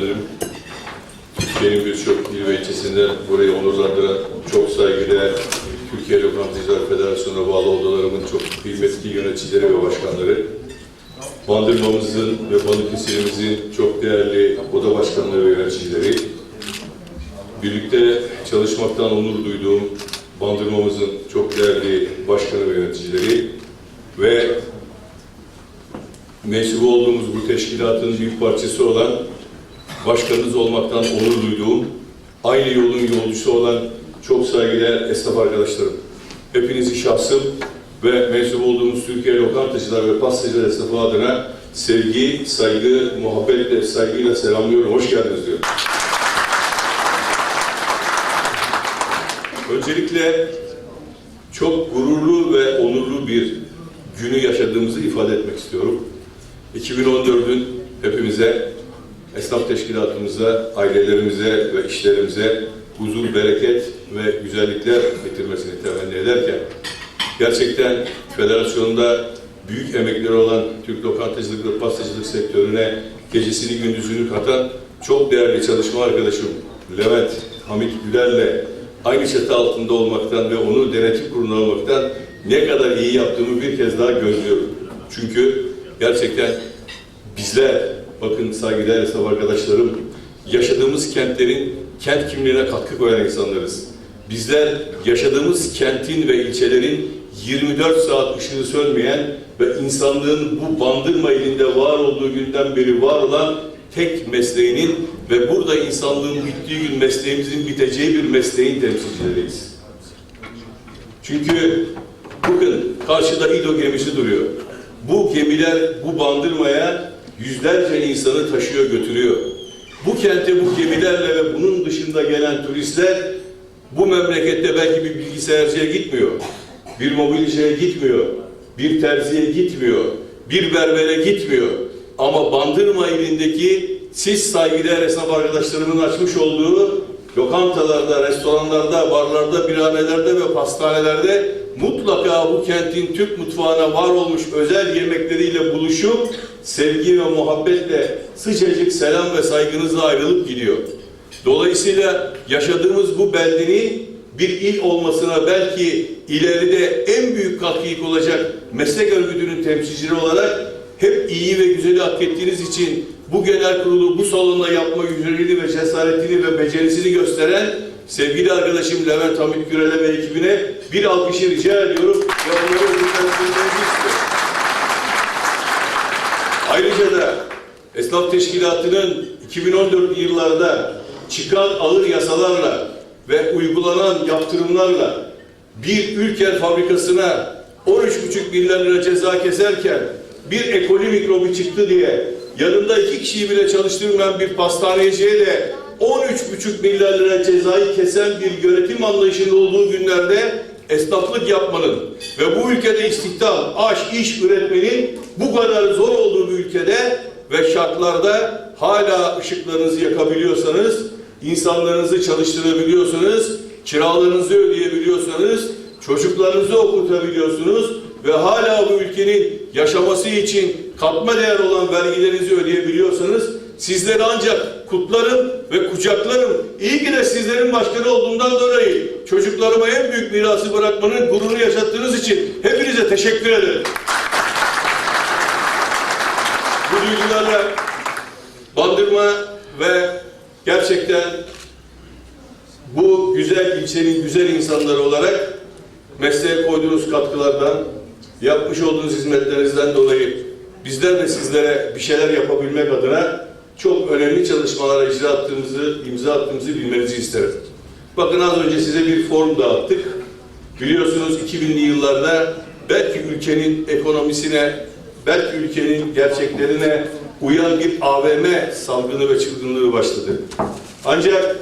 Başkanlarım, Türkiye'nin birçok il ve ilçesinde burayı onurlandıran çok saygıdeğer Türkiye Lokantacılar Federasyonu'na bağlı odalarımın çok kıymetli yöneticileri ve başkanları, Bandırmamızın ve Balıkesir'imizin çok değerli oda başkanları ve yöneticileri, birlikte çalışmaktan onur duyduğum Bandırmamızın çok değerli başkanı ve yöneticileri ve mensubu olduğumuz bu teşkilatın büyük parçası olan başkanınız olmaktan onur duyduğum, aynı yolun yolcusu olan çok saygıdeğer esnaf arkadaşlarım. Hepinizi şahsım ve mensup olduğumuz Türkiye Lokantacılar ve Pastacılar Esnafı adına sevgi, saygı, muhabbetle, saygıyla selamlıyorum. Hoş geldiniz diyorum. Öncelikle çok gururlu ve onurlu bir günü yaşadığımızı ifade etmek istiyorum. 2014'ün hepimize, esnaf teşkilatımıza, ailelerimize ve işlerimize huzur, bereket ve güzellikler getirmesini temenni ederken gerçekten federasyonda büyük emekleri olan Türk lokantacılık ve pastacılık sektörüne gecesini gündüzünü katan çok değerli çalışma arkadaşım Levent Hamit Güler'le aynı çatı altında olmaktan ve onu denetim kuruluna almaktan ne kadar iyi yaptığımı bir kez daha gözlüyorum. Çünkü gerçekten bizler, bakın saygıdeğer esnaf arkadaşlarım, yaşadığımız kentlerin kent kimliğine katkı koyan insanlarız. Bizler yaşadığımız kentin ve ilçelerin 24 saat ışığı sönmeyen ve insanlığın bu bandırma ilinde var olduğu günden beri var olan tek mesleğinin ve burada insanlığın bittiği gün mesleğimizin biteceği bir mesleğin temsilcileriyiz. Çünkü bakın karşıda İdo gemisi duruyor. Bu gemiler bu bandırmaya yüzlerce insanı taşıyor götürüyor. Bu kente bu gemilerle ve bunun dışında gelen turistler bu memlekette belki bir bilgisayarcıya gitmiyor, bir mobilyacıya gitmiyor, bir terziye gitmiyor, bir berbere gitmiyor. Ama Bandırma ilindeki siz saygıdeğer esnaf arkadaşlarımın açmış olduğu lokantalarda, restoranlarda, barlarda, birhanelerde ve pastanelerde mutlaka bu kentin Türk mutfağına var olmuş özel yemekleriyle buluşup sevgi ve muhabbetle sıcacık selam ve saygınızla ayrılıp gidiyor. Dolayısıyla yaşadığımız bu beldenin bir il olmasına belki ileride en büyük katkıyı olacak meslek örgütünün temsilcileri olarak hep iyi ve güzeli hak ettiğiniz için bu genel kurulu bu salonda yapma güzelliğini ve cesaretini ve becerisini gösteren sevgili arkadaşım Levent Hamit Gürel'e ve ekibine bir alkışı rica ediyorum. Ayrıca da Esnaf Teşkilatı'nın 2014 yıllarda çıkan ağır yasalarla ve uygulanan yaptırımlarla bir Ülker fabrikasına 13,5 milyar lira ceza keserken bir ekoli mikrobu çıktı diye yanında iki kişiyi bile çalıştırmayan bir pastaneciye de 13,5 milyar lira cezayı kesen bir yönetim anlayışında olduğu günlerde esnaflık yapmanın ve bu ülkede istihdam, aş, iş üretmenin bu kadar zor olduğu bir ülkede ve şartlarda hala ışıklarınızı yakabiliyorsanız, insanlarınızı çalıştırabiliyorsanız, kiralarınızı ödeyebiliyorsanız, çocuklarınızı okutabiliyorsunuz ve hala bu ülkenin yaşaması için katma değer olan vergilerinizi ödeyebiliyorsanız sizleri ancak kutlarım ve kucaklarım. İyi ki de sizlerin başkanı olduğundan dolayı çocuklarıma en büyük mirası bırakmanın gururunu yaşattığınız için hepinize teşekkür ederim. Bu duygularla bandırma ve gerçekten bu güzel ilçenin güzel insanları olarak mesleğe koyduğunuz katkılardan, yapmış olduğunuz hizmetlerinizden dolayı bizler de sizlere bir şeyler yapabilmek adına çok önemli çalışmalara icra attığımızı, imza attığımızı bilmenizi isterim. Bakın az önce size bir form dağıttık. Biliyorsunuz 2000'li yıllarda belki ülkenin ekonomisine, belki ülkenin gerçeklerine uyan bir AVM salgını ve çılgınlığı başladı. Ancak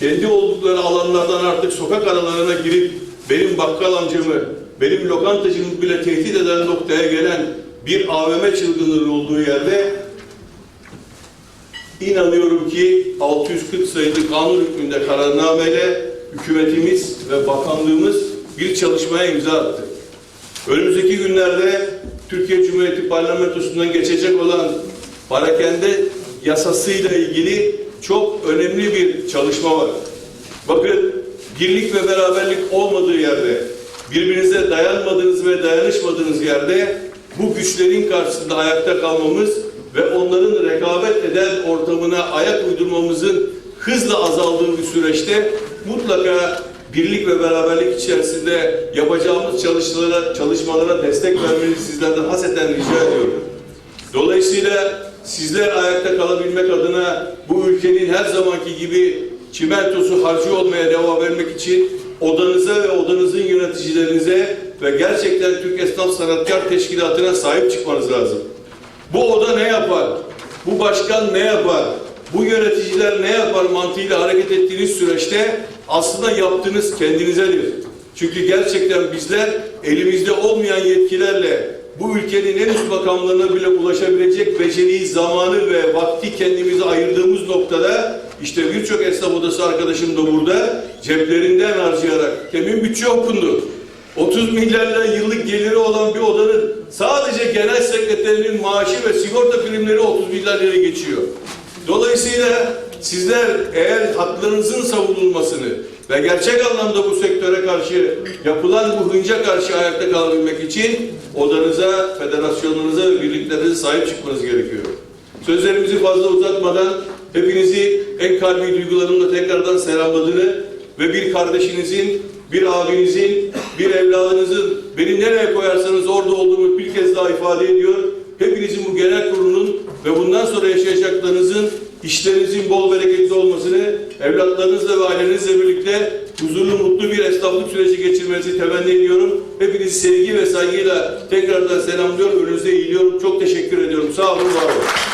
kendi oldukları alanlardan artık sokak aralarına girip benim bakkal amcamı, benim lokantacımı bile tehdit eden noktaya gelen bir AVM çılgınlığı olduğu yerde inanıyorum ki 640 sayılı kanun hükmünde kararnameyle hükümetimiz ve bakanlığımız bir çalışmaya imza attı. Önümüzdeki günlerde Türkiye Cumhuriyeti Parlamentosu'ndan geçecek olan parakende yasasıyla ilgili çok önemli bir çalışma var. Bakın birlik ve beraberlik olmadığı yerde, birbirinize dayanmadığınız ve dayanışmadığınız yerde bu güçlerin karşısında ayakta kalmamız ve onların rekabet eden ortamına ayak uydurmamızın hızla azaldığı bir süreçte mutlaka birlik ve beraberlik içerisinde yapacağımız çalışmalara, çalışmalara destek vermenizi sizlerden haseten rica ediyorum. Dolayısıyla sizler ayakta kalabilmek adına bu ülkenin her zamanki gibi çimentosu harcı olmaya devam etmek için odanıza ve odanızın yöneticilerinize ve gerçekten Türk Esnaf Sanatkar Teşkilatı'na sahip çıkmanız lazım. Bu oda ne yapar? Bu başkan ne yapar? Bu yöneticiler ne yapar mantığıyla hareket ettiğiniz süreçte aslında yaptığınız kendinizedir. Çünkü gerçekten bizler elimizde olmayan yetkilerle bu ülkenin en üst makamlarına bile ulaşabilecek beceriyi, zamanı ve vakti kendimize ayırdığımız noktada işte birçok esnaf odası arkadaşım da burada ceplerinden harcayarak temin bütçe okundu. 30 milyar lira yıllık geliri olan bir odanın sadece genel sekreterinin maaşı ve sigorta primleri 30 milyar lira geçiyor. Dolayısıyla sizler eğer haklarınızın savunulmasını ve gerçek anlamda bu sektöre karşı yapılan bu hınca karşı ayakta kalabilmek için odanıza, federasyonunuza ve birliklerinize sahip çıkmanız gerekiyor. Sözlerimizi fazla uzatmadan hepinizi en kalbi duygularımla tekrardan selamladığını ve bir kardeşinizin, bir abinizin, bir evladınızın beni nereye koyarsanız orada olduğumu bir kez daha ifade ediyor. Hepinizin bu genel kurulunun ve bundan sonra yaşayacaklarınızın işlerinizin bol bereketli olmasını, evlatlarınızla ve ailenizle birlikte huzurlu, mutlu bir esnaflık süreci geçirmenizi temenni ediyorum. Hepinizi sevgi ve saygıyla tekrardan selamlıyorum. Önünüze eğiliyorum. Çok teşekkür ediyorum. Sağ olun, var olun.